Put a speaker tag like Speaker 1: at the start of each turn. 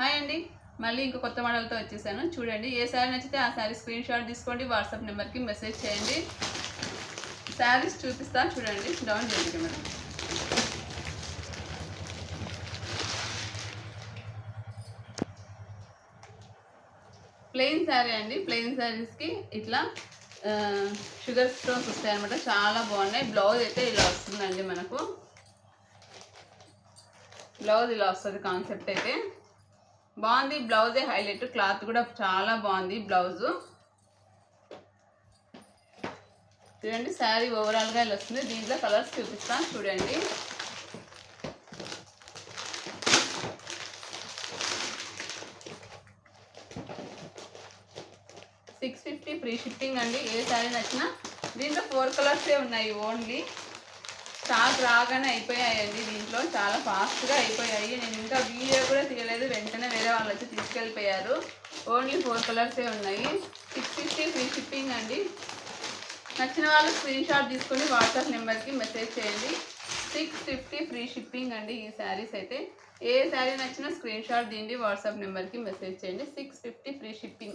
Speaker 1: Hi అండి. మళ్ళీ ఇంకో కొత్త మోడల్తో వచ్చేసాను. చూడండి ఏ శారీ నచ్చితే ఆ శారీ స్క్రీన్ షాట్ తీసుకోండి వాట్సాప్ నెంబర్కి మెసేజ్ చేయండి. శారీస్ చూపిస్తా చూడండి డౌన్ చేయండి మేడం ప్లెయిన్ శారీ అండి. ప్లెయిన్ శారీస్కి ఇట్లా షుగర్ స్టోన్స్ వస్తాయన్నమాట. చాలా బాగున్నాయి. బ్లౌజ్ అయితే ఇలా వస్తుందండి మనకు. బ్లౌజ్ ఇలా వస్తుంది కాన్సెప్ట్ అయితే. బాగుంది. బ్లౌజే హైలైట్. క్లాత్ కూడా చాలా బాగుంది బ్లౌజు. చూడండి శారీ ఓవరాల్గా ఇలా వస్తుంది. దీంట్లో కలర్స్ చూపిస్తాను చూడండి. సిక్స్ ఫిఫ్టీ ఫ్రీ షిప్పింగ్ అండి. ఏ శారీ నచ్చినా. దీంట్లో ఫోర్ కలర్సే ఉన్నాయి ఓన్లీ. స్టాక్ రాగానే అయిపోయాయండి దీంట్లో. చాలా ఫాస్ట్గా అయిపోయాయి. నేను ఇంకా వీడియో కూడా తీయలేదు. వాళ్ళు ఓన్లీ ఫోర్ కలర్సే ఉన్నాయి. సిక్స్ ఫిఫ్టీ ఫ్రీ షిప్పింగ్ అండి. నచ్చిన వాళ్ళు స్క్రీన్ షాట్ తీసుకుని వాట్సాప్ నెంబర్కి మెసేజ్ చేయండి. సిక్స్ ఫిఫ్టీ ఫ్రీ షిప్పింగ్ అండి ఈ శారీస్ అయితే. ఏ శారీ నచ్చినా స్క్రీన్ షాట్ వాట్సాప్ నెంబర్కి మెసేజ్ చేయండి. Six fifty free shipping.